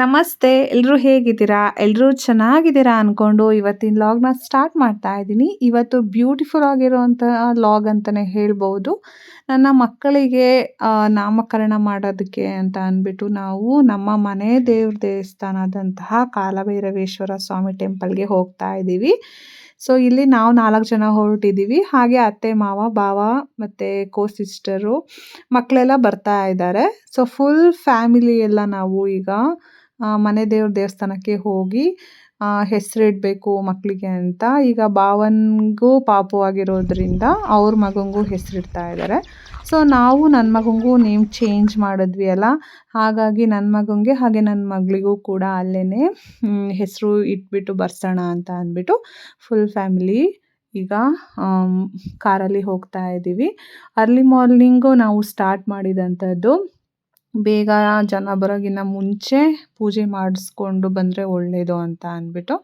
ನಮಸ್ತೆ ಎಲ್ಲರೂ ಹೇಗಿದ್ದೀರಾ? ಎಲ್ಲರೂ ಚೆನ್ನಾಗಿದ್ದೀರಾ ಅಂದ್ಕೊಂಡು ಇವತ್ತಿನ ಲಾಗ್ನ ಸ್ಟಾರ್ಟ್ ಮಾಡ್ತಾ ಇದ್ದೀನಿ. ಇವತ್ತು ಬ್ಯೂಟಿಫುಲ್ ಆಗಿರುವಂಥ ಲಾಗ್ ಅಂತಲೇ ಹೇಳ್ಬೋದು. ನನ್ನ ಮಕ್ಕಳಿಗೆ ನಾಮಕರಣ ಮಾಡೋದಕ್ಕೆ ಅಂತ ಅಂದ್ಬಿಟ್ಟು ನಾವು ನಮ್ಮ ಮನೆ ದೇವ್ರ ದೇವಸ್ಥಾನದಂತಹ ಕಾಲಭೈರವೇಶ್ವರ ಸ್ವಾಮಿ ಟೆಂಪಲ್ಗೆ ಹೋಗ್ತಾ ಇದ್ದೀವಿ. ಸೊ ಇಲ್ಲಿ ನಾವು ನಾಲ್ಕು ಜನ ಹೊರಟಿದ್ದೀವಿ. ಹಾಗೆ ಅತ್ತೆ, ಮಾವ, ಭಾವ ಮತ್ತು ಕೋ ಸಿಸ್ಟರು ಮಕ್ಕಳೆಲ್ಲ ಬರ್ತಾ ಇದ್ದಾರೆ. ಸೊ ಫುಲ್ ಫ್ಯಾಮಿಲಿ ಎಲ್ಲ ನಾವು ಈಗ ಮನೆ ದೇವ್ರ ದೇವಸ್ಥಾನಕ್ಕೆ ಹೋಗಿ ಹೆಸರಿಡಬೇಕು ಮಕ್ಕಳಿಗೆ ಅಂತ. ಈಗ ಭಾವನಿಗೂ ಪಾಪು ಆಗಿರೋದ್ರಿಂದ ಅವ್ರ ಮಗನಿಗೂ ಹೆಸರಿಡ್ತಾ ಇದ್ದಾರೆ ಸೊ ನಾವು ನನ್ನ ಮಗನಿಗೂ ನೇಮ್ ಚೇಂಜ್ ಮಾಡಿದ್ವಿ ಅಲ್ಲ? ಹಾಗಾಗಿ ನನ್ನ ಮಗನಿಗೆ ಹಾಗೆ ನನ್ನ ಮಗಳಿಗೂ ಕೂಡ ಅಲ್ಲೇ ಹೆಸರು ಇಟ್ಬಿಟ್ಟು ಬರ್ಸೋಣ ಅಂತ ಅಂದ್ಬಿಟ್ಟು ಫುಲ್ ಫ್ಯಾಮಿಲಿ ಈಗ ಕಾರಲ್ಲಿ ಹೋಗ್ತಾ ಇದ್ದೀವಿ ಅರ್ಲಿ ಮಾರ್ನಿಂಗು ನಾವು ಸ್ಟಾರ್ಟ್ ಮಾಡಿದಂಥದ್ದು ಬೇಗ ಜನ ಬರೋಗಿನ್ನ ಮುಂಚೆ ಪೂಜೆ ಮಾಡಿಸ್ಕೊಂಡು ಬಂದರೆ ಒಳ್ಳೆಯದು ಅಂತ ಅಂದ್ಬಿಟ್ಟು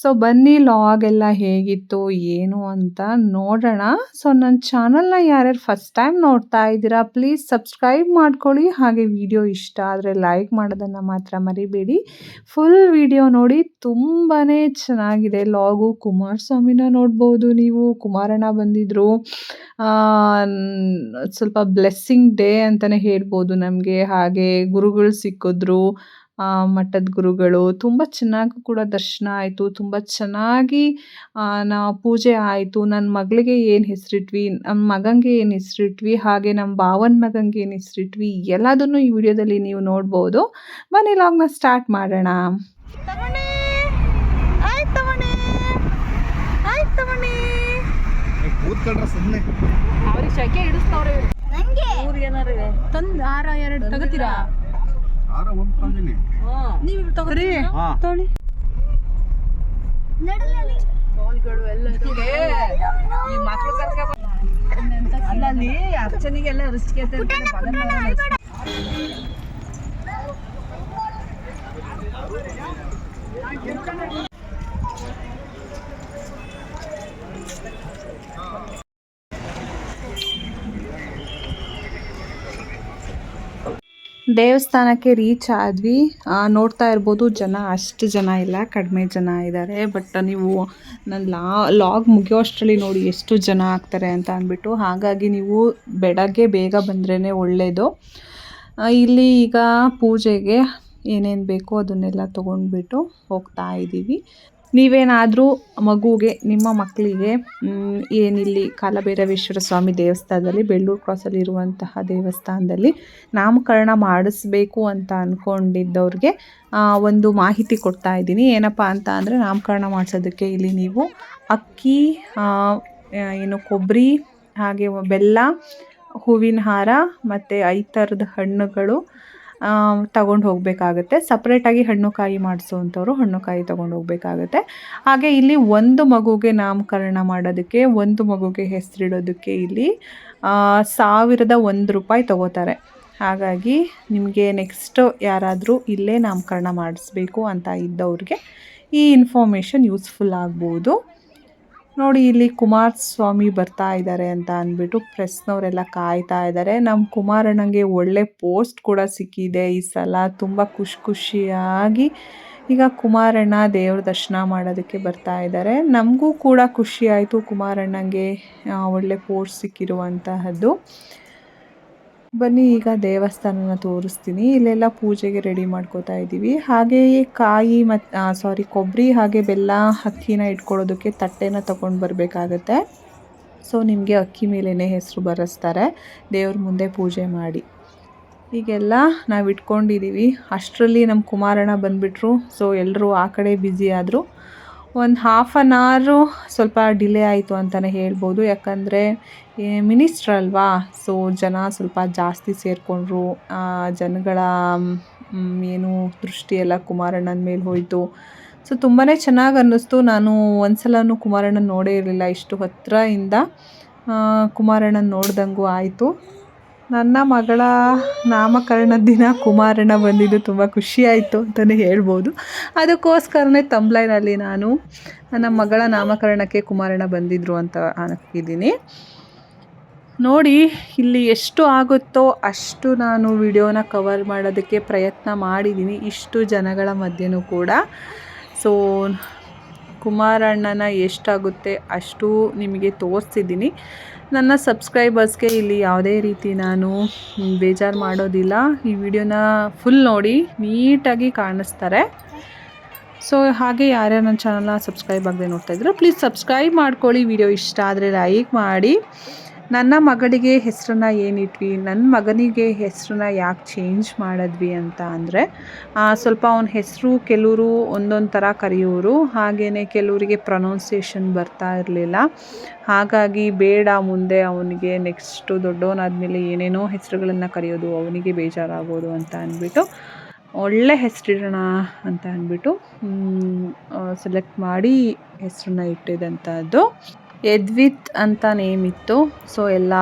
ಸೊ ಬನ್ನಿ ಲಾಗ್ ಎಲ್ಲ ಹೇಗಿತ್ತು, ಏನು ಅಂತ ನೋಡೋಣ. ಸೊ ನನ್ನ ಚಾನಲ್ನ ಯಾರ್ಯಾರು ಫಸ್ಟ್ ಟೈಮ್ ನೋಡ್ತಾ ಇದ್ದೀರಾ ಪ್ಲೀಸ್ ಸಬ್ಸ್ಕ್ರೈಬ್ ಮಾಡ್ಕೊಳ್ಳಿ. ಹಾಗೆ ವಿಡಿಯೋ ಇಷ್ಟ ಆದರೆ ಲೈಕ್ ಮಾಡೋದನ್ನು ಮಾತ್ರ ಮರಿಬೇಡಿ. ಫುಲ್ ವಿಡಿಯೋ ನೋಡಿ ತುಂಬಾ ಚೆನ್ನಾಗಿದೆ. ಲಾಗು ಕುಮಾರಸ್ವಾಮಿನ ನೋಡ್ಬೋದು ನೀವು. ಕುಮಾರಣ್ಣ ಬಂದಿದ್ದರು ಸ್ವಲ್ಪ ಬ್ಲೆಸ್ಸಿಂಗ್ ಡೇ ಅಂತಲೇ ಹೇಳ್ಬೋದು ನಮಗೆ. ಹಾಗೆ ಗುರುಗಳು ಸಿಕ್ಕಿದ್ರು. ಮಠದ ಗುರುಗಳು ತುಂಬ ಚೆನ್ನಾಗಿ ಕೂಡ ದರ್ಶನ ಆಯಿತು ತುಂಬ ಚೆನ್ನಾಗಿ ಆ, ನಾ ಪೂಜೆ ಆಯಿತು. ನನ್ನ ಮಗಳಿಗೆ ಏನು ಹೆಸರಿಟ್ವಿ ನಮ್ಮ ಮಗನಿಗೆ ಏನು ಹೆಸರಿಟ್ವಿ ಹಾಗೆ ನಮ್ಮ ಭಾವನ ಮಗನಿಗೆ ಏನು ಹೆಸರಿಟ್ವಿ ಎಲ್ಲದನ್ನು ಈ ವಿಡಿಯೋದಲ್ಲಿ ನೀವು ನೋಡ್ಬೋದು. ಬನ್ನಿ ಲಾಗ್ನ ಸ್ಟಾರ್ಟ್ ಮಾಡೋಣ. ಅವ್ರಿಗೆ ಶೆಕೆ ಹಿಡಿಸ್ತವ್ರೆ ಊರಿಗೆ ಏನಾರ ತಂದ್ ಆರ ಎರಡು ತಗೋತೀರಾ? ಒಂದು ತಂದಿನಿ. ನೀವ್ ತಗೋರಿ ಬಾಲ್ಗಳು ಎಲ್ಲ. ಈ ಮಕ್ಳು ಕರ್ಕ ಅಲ್ಲ ಅಲ್ಲಿ ಅರ್ಚನೆಗೆಲ್ಲ ರಿಸ್ಕ್ ದೇವಸ್ಥಾನಕ್ಕೆ ರೀಚ್ ಆದ್ವಿ. ನೋಡ್ತಾ ಇರ್ಬೋದು ಜನ, ಅಷ್ಟು ಜನ ಇಲ್ಲ, ಕಡಿಮೆ ಜನ ಇದ್ದಾರೆ ಬಟ್ ನೀವು ನನ್ನ ಲಾ ಲಾಗ್ ಮುಗಿಯೋಷ್ಟರಲ್ಲಿ ನೋಡಿ ಎಷ್ಟು ಜನ ಆಗ್ತಾರೆ ಅಂತ ಅಂದ್ಬಿಟ್ಟು, ಹಾಗಾಗಿ ನೀವು ಬೆಳಗ್ಗೆ ಬೇಗ ಬಂದ್ರೇ ಒಳ್ಳೆಯದು ಇಲ್ಲಿ ಈಗ ಪೂಜೆಗೆ ಏನೇನು ಬೇಕೋ ಅದನ್ನೆಲ್ಲ ತೊಗೊಂಡ್ಬಿಟ್ಟು ಹೋಗ್ತಾ ಇದ್ದೀವಿ ನೀವೇನಾದರೂ ಮಗುಗೆ, ನಿಮ್ಮ ಮಕ್ಕಳಿಗೆ ಏನಿಲ್ಲಿ ಕಾಲಭೈರವೇಶ್ವರ ಸ್ವಾಮಿ ದೇವಸ್ಥಾನದಲ್ಲಿ, ಬೆಳ್ಳೂರು ಕ್ರಾಸಲ್ಲಿ ಇರುವಂತಹ ದೇವಸ್ಥಾನದಲ್ಲಿ ನಾಮಕರಣ ಮಾಡಿಸ್ಬೇಕು ಅಂತ ಅಂದ್ಕೊಂಡಿದ್ದವ್ರಿಗೆ ಒಂದು ಮಾಹಿತಿ ಕೊಡ್ತಾ ಇದ್ದೀನಿ. ಏನಪ್ಪ ಅಂತ ಅಂದರೆ ನಾಮಕರಣ ಮಾಡಿಸೋದಕ್ಕೆ ಇಲ್ಲಿ ನೀವು ಅಕ್ಕಿ ಏನು ಕೊಬ್ಬರಿ, ಹಾಗೆ ಬೆಲ್ಲ, ಹೂವಿನ ಹಾರ ಮತ್ತು ಐದು ಥರದ ಹಣ್ಣುಗಳು ತಗೊಂಡು ಹೋಗಬೇಕಾಗತ್ತೆ. ಸಪ್ರೇಟಾಗಿ ಹಣ್ಣು ಕಾಯಿ ಮಾಡಿಸೋವಂಥವ್ರು ಹಣ್ಣು ಕಾಯಿ ತೊಗೊಂಡು ಹೋಗಬೇಕಾಗತ್ತೆ. ಹಾಗೆ ಇಲ್ಲಿ ಒಂದು ಮಗುಗೆ ನಾಮಕರಣ ಮಾಡೋದಕ್ಕೆ, ಒಂದು ಮಗುಗೆ ಹೆಸರಿಡೋದಕ್ಕೆ ಇಲ್ಲಿ ಸಾವಿರದ ಒಂದು ರೂಪಾಯಿ ತಗೋತಾರೆ. ಹಾಗಾಗಿ ನಿಮಗೆ ನೆಕ್ಸ್ಟ್ ಯಾರಾದರೂ ಇಲ್ಲೇ ನಾಮಕರಣ ಮಾಡಿಸ್ಬೇಕು ಅಂತ ಇದ್ದವ್ರಿಗೆ ಈ ಇನ್ಫಾರ್ಮೇಷನ್ ಯೂಸ್ಫುಲ್ ಆಗ್ಬೋದು. ನೋಡಿ ಇಲ್ಲಿ ಕುಮಾರಸ್ವಾಮಿ ಬರ್ತಾ ಇದ್ದಾರೆ ಅಂತ ಅಂದ್ಬಿಟ್ಟು ಪ್ರೆಸ್ನವರೆಲ್ಲ ಕಾಯ್ತಾ ಇದ್ದಾರೆ ನಮ್ಮ ಕುಮಾರಣ್ಣಂಗೆ ಒಳ್ಳೆ ಪೋಸ್ಟ್ ಕೂಡ ಸಿಕ್ಕಿದೆ ಈ ಸಲ. ತುಂಬ ಖುಷಿ ಖುಷಿಯಾಗಿ ಈಗ ಕುಮಾರಣ್ಣ ದೇವ್ರ ದರ್ಶನ ಮಾಡೋದಕ್ಕೆ ಬರ್ತಾ ಇದ್ದಾರೆ ನಮಗೂ ಕೂಡ ಖುಷಿ ಆಯಿತು ಕುಮಾರಣ್ಣಂಗೆ ಒಳ್ಳೆ ಪೋಸ್ಟ್ ಸಿಕ್ಕಿರುವಂತಹದ್ದು. ಬನ್ನಿ, ಈಗ ದೇವಸ್ಥಾನನ ತೋರಿಸ್ತೀನಿ. ಇಲ್ಲೆಲ್ಲ ಪೂಜೆಗೆ ರೆಡಿ ಮಾಡ್ಕೋತಾ ಇದ್ದೀವಿ. ಹಾಗೆಯೇ ಕಾಯಿ ಮತ್ತು ಸಾರಿ ಕೊಬ್ಬರಿ ಹಾಗೆ ಬೆಲ್ಲ ಅಕ್ಕಿನ ಇಟ್ಕೊಳ್ಳೋದಕ್ಕೆ ತಟ್ಟೆನ ತಗೊಂಡು ಬರಬೇಕಾಗತ್ತೆ. ಸೊ ನಿಮಗೆ ಅಕ್ಕಿ ಮೇಲೇ ಹೆಸರು ಬರೆಸ್ತಾರೆ. ದೇವ್ರ ಮುಂದೆ ಪೂಜೆ ಮಾಡಿ. ಈಗೆಲ್ಲ ನಾವು ಇಟ್ಕೊಂಡಿದ್ದೀವಿ ಅಷ್ಟರಲ್ಲಿ ನಮ್ಮ ಕುಮಾರಣ್ಣ ಬಂದುಬಿಟ್ರು. ಸೊ ಎಲ್ಲರೂ ಆ ಕಡೆ ಬ್ಯುಸಿ ಆದರು. ಒಂದು ಹಾಫ್ ಆನ್ ಅವರು ಸ್ವಲ್ಪ ಡಿಲೇ ಆಯಿತು ಅಂತಲೇ ಹೇಳ್ಬೋದು. ಯಾಕಂದರೆ ಮಿನಿಸ್ಟ್ರ್ ಅಲ್ವಾ? ಸೊ ಜನ ಸ್ವಲ್ಪ ಜಾಸ್ತಿ ಸೇರಿಕೊಂಡ್ರು. ಜನಗಳ ಏನು ದೃಷ್ಟಿ ಎಲ್ಲ ಕುಮಾರಣ್ಣನ ಮೇಲೆ ಹೋಯಿತು. ಸೊ ತುಂಬಾ ಚೆನ್ನಾಗಿ ಅನ್ನಿಸ್ತು. ನಾನು ಒಂದ್ಸಲನೂ ಕುಮಾರಣ್ಣನ ನೋಡೇ ಇರಲಿಲ್ಲ. ಇಷ್ಟು ಹತ್ತಿರದಿಂದ ಕುಮಾರಣ್ಣನ ನೋಡ್ದಂಗೂ ಆಯಿತು. ನನ್ನ ಮಗಳ ನಾಮಕರಣದ ದಿನ ಕುಮಾರಣ್ಣ ಬಂದಿದ್ದು ತುಂಬ ಖುಷಿಯಾಯಿತು ಅಂತಲೇ ಹೇಳ್ಬೋದು. ಅದಕ್ಕೋಸ್ಕರನೇ ತಂಬ್ಲೈನಲ್ಲಿ ನಾನು ನನ್ನ ಮಗಳ ನಾಮಕರಣಕ್ಕೆ ಕುಮಾರಣ್ಣ ಬಂದಿದ್ದರು ಅಂತ ಹಾಕಿದ್ದೀನಿ. ನೋಡಿ, ಇಲ್ಲಿ ಎಷ್ಟು ಆಗುತ್ತೋ ಅಷ್ಟು ನಾನು ವಿಡಿಯೋನ ಕವರ್ ಮಾಡೋದಕ್ಕೆ ಪ್ರಯತ್ನ ಮಾಡಿದ್ದೀನಿ ಇಷ್ಟು ಜನಗಳ ಮಧ್ಯೆನೂ ಕೂಡ. ಸೊ ಕುಮಾರಣ್ಣನ ಎಷ್ಟಾಗುತ್ತೆ ಅಷ್ಟು ನಿಮಗೆ ತೋರಿಸ್ತಿದ್ದೀನಿ ನನ್ನ ಸಬ್ಸ್ಕ್ರೈಬರ್ಸ್ಗೆ ಇಲ್ಲಿ ಯಾವುದೇ ರೀತಿ ನಾನು ಬೇಜಾರು ಮಾಡೋದಿಲ್ಲ. ಈ ವಿಡಿಯೋನ ಫುಲ್ ನೋಡಿ, ನೀಟಾಗಿ ಕಾಣಿಸ್ತಾರೆ. ಸೊ, ಹಾಗೆ ಯಾರ್ಯಾರು ನನ್ನ ಚಾನಲ್ನ ಸಬ್ಸ್ಕ್ರೈಬ್ ಆಗದೆ ನೋಡ್ತಾ ಇದ್ರು, ಪ್ಲೀಸ್ ಸಬ್ಸ್ಕ್ರೈಬ್ ಮಾಡ್ಕೊಳ್ಳಿ. ವಿಡಿಯೋ ಇಷ್ಟ ಆದರೆ ಲೈಕ್ ಮಾಡಿ. ನನ್ನ ಮಗಳಿಗೆ ಹೆಸರನ್ನ ಏನಿಟ್ವಿ? ನನ್ನ ಮಗನಿಗೆ ಹೆಸರನ್ನ ಯಾಕೆ ಚೇಂಜ್ ಮಾಡಿದ್ವಿ ಅಂತ ಅಂದರೆ ಸ್ವಲ್ಪ ಅವನ ಹೆಸರು ಕೆಲವರು ಒಂದೊಂದು ಥರ ಕರೆಯೋರು. ಹಾಗೆಯೇ ಕೆಲವರಿಗೆ ಪ್ರೊನೌನ್ಸಿಯೇಷನ್ ಬರ್ತಾ ಇರಲಿಲ್ಲ. ಹಾಗಾಗಿ ಬೇಡ ಮುಂದೆ ಅವನಿಗೆ ನೆಕ್ಸ್ಟು ದೊಡ್ಡವನಾದಮೇಲೆ ಏನೇನೋ ಹೆಸರುಗಳನ್ನು ಕರೆಯೋದು, ಅವನಿಗೆ ಬೇಜಾರಾಗೋದು ಅಂತ ಅಂದ್ಬಿಟ್ಟು, ಒಳ್ಳೆ ಹೆಸರಿಡೋಣ ಅಂತ ಅಂದ್ಬಿಟ್ಟು ಸೆಲೆಕ್ಟ್ ಮಾಡಿ ಹೆಸರನ್ನ ಇಟ್ಟಿದ್ದಂಥದ್ದು ಯದ್ವಿತ್ ಅಂತ ನೇಮ್ ಇತ್ತು. ಸೊ ಎಲ್ಲ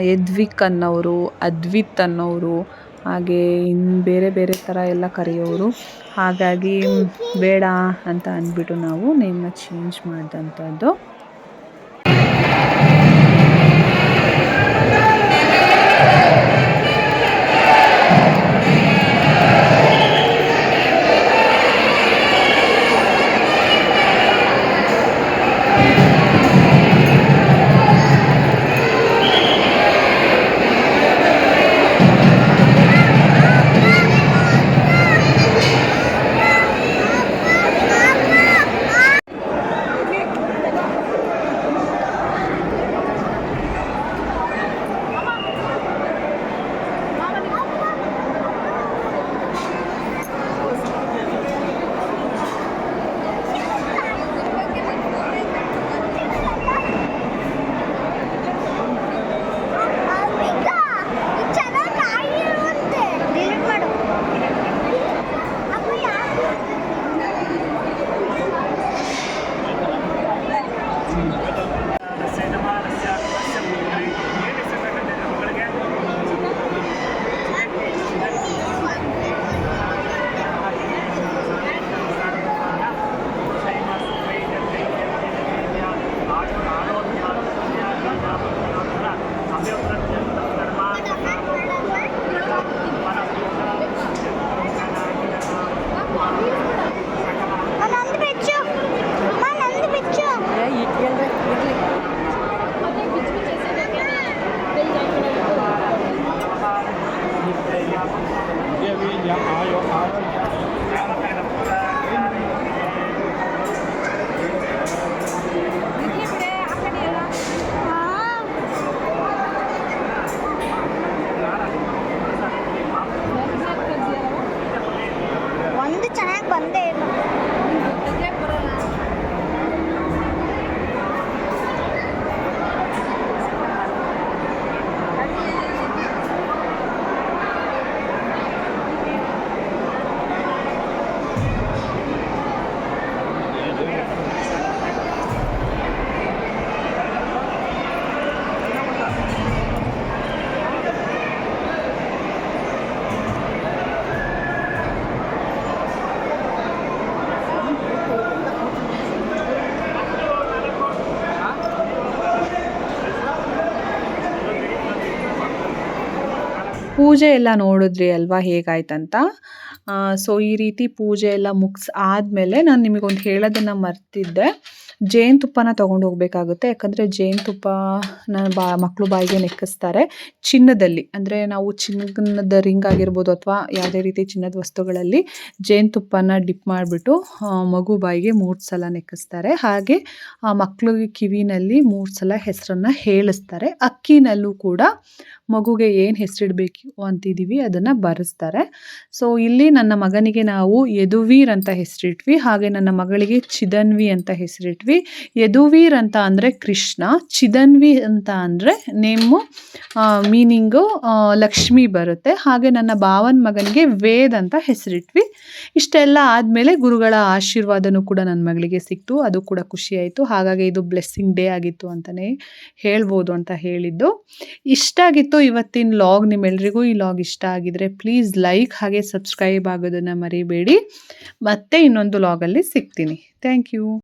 ಯದ್ವಿಕ್ ಅನ್ನೋರು, ಅದ್ವಿತ್ ಅನ್ನೋರು, ಹಾಗೆ ಇನ್ನು ಬೇರೆ ಬೇರೆ ಥರ ಎಲ್ಲ ಕರೆಯೋರು. ಹಾಗಾಗಿ, ಬೇಡ ಅಂತ ಅಂದ್ಬಿಟ್ಟು ನಾವು ನೇಮನ್ನ ಚೇಂಜ್ ಮಾಡಿದಂಥದ್ದು ಪೂಜೆ ಎಲ್ಲ ನೋಡಿದ್ರಿ ಅಲ್ವಾ ಹೇಗಾಯ್ತಂತ? ಸೊ ಈ ರೀತಿ ಪೂಜೆ ಎಲ್ಲ ಮುಗಿಸ್ ಆದಮೇಲೆ ನಾನು ನಿಮಗೊಂದು ಹೇಳೋದನ್ನು ಮರ್ತಿದ್ದೆ. ಜೇನುತುಪ್ಪನ ತೊಗೊಂಡು ಹೋಗಬೇಕಾಗುತ್ತೆ. ಯಾಕಂದರೆ ಜೇನುತುಪ್ಪನ ಬಾ ಮಕ್ಕಳು ಬಾಯಿಗೆ ನೆಕ್ಕಿಸ್ತಾರೆ. ಚಿನ್ನದಲ್ಲಿ, ಅಂದರೆ ನಾವು ಚಿನ್ನದ ರಿಂಗ್ ಆಗಿರ್ಬೋದು ಅಥವಾ ಯಾವುದೇ ರೀತಿ ಚಿನ್ನದ ವಸ್ತುಗಳಲ್ಲಿ ಜೇನುತುಪ್ಪನ ಡಿಪ್ ಮಾಡಿಬಿಟ್ಟು ಮಗು ಬಾಯಿಗೆ ಮೂರು ಸಲ ನೆಕ್ಕಿಸ್ತಾರೆ. ಹಾಗೆ, ಆ ಮಕ್ಕಳಿಗೆ ಕಿವಿನಲ್ಲಿ ಮೂರು ಸಲ ಹೆಸರನ್ನು ಹೇಳಿಸ್ತಾರೆ. ಅಕ್ಕಿನಲ್ಲೂ ಕೂಡ ಮಗುಗೆ ಏನು ಹೆಸರಿಡಬೇಕು ಅಂತಿದ್ದೀವಿ ಅದನ್ನು ಬರೆಸ್ತಾರೆ. ಸೊ ಇಲ್ಲಿ ನನ್ನ ಮಗನಿಗೆ ನಾವು ಯದುವೀರ್ ಅಂತ ಹೆಸರಿಟ್ವಿ, ಹಾಗೆ ನನ್ನ ಮಗಳಿಗೆ ಚಿದನ್ವಿ ಅಂತ ಹೆಸರಿಟ್ವಿ. ಯದುವೀರ್ ಅಂತ ಅಂದರೆ ಕೃಷ್ಣ ಚಿದನ್ವಿ ಅಂತ ಅಂದರೆ ನೇಮು ಮೀನಿಂಗು ಲಕ್ಷ್ಮಿ ಬರುತ್ತೆ. ಹಾಗೆ ನನ್ನ ಭಾವನ ಮಗನಿಗೆ ವೇದ್ ಅಂತ ಹೆಸರಿಟ್ವಿ. ಇಷ್ಟೆಲ್ಲ ಆದಮೇಲೆ ಗುರುಗಳ ಆಶೀರ್ವಾದನೂ ಕೂಡ ನನ್ನ ಮಗಳಿಗೆ ಸಿಕ್ತು, ಅದು ಕೂಡ ಖುಷಿಯಾಯಿತು ಹಾಗಾಗಿ ಇದು ಬ್ಲೆಸ್ಸಿಂಗ್ ಡೇ ಆಗಿತ್ತು ಅಂತಲೇ ಹೇಳ್ಬೋದು ಅಂತ ಹೇಳಿದ್ದು. ಇಷ್ಟ ಆಗಿತ್ತು ಇವತ್ತಿನ ಲಾಗ್ ನಿಮ್ಮೆಲ್ರಿಗೂ ಈ ಲಾಗ್ ಇಷ್ಟ ಆಗಿದ್ರೆ ಪ್ಲೀಸ್ ಲೈಕ್ ಹಾಗೆ ಸಬ್ಸ್ಕ್ರೈಬ್ ಆಗೋದನ್ನು ಮರಿಬೇಡಿ. ಮತ್ತೆ ಇನ್ನೊಂದು ಲಾಗಲ್ಲಿ ಸಿಗ್ತೀನಿ. Thank you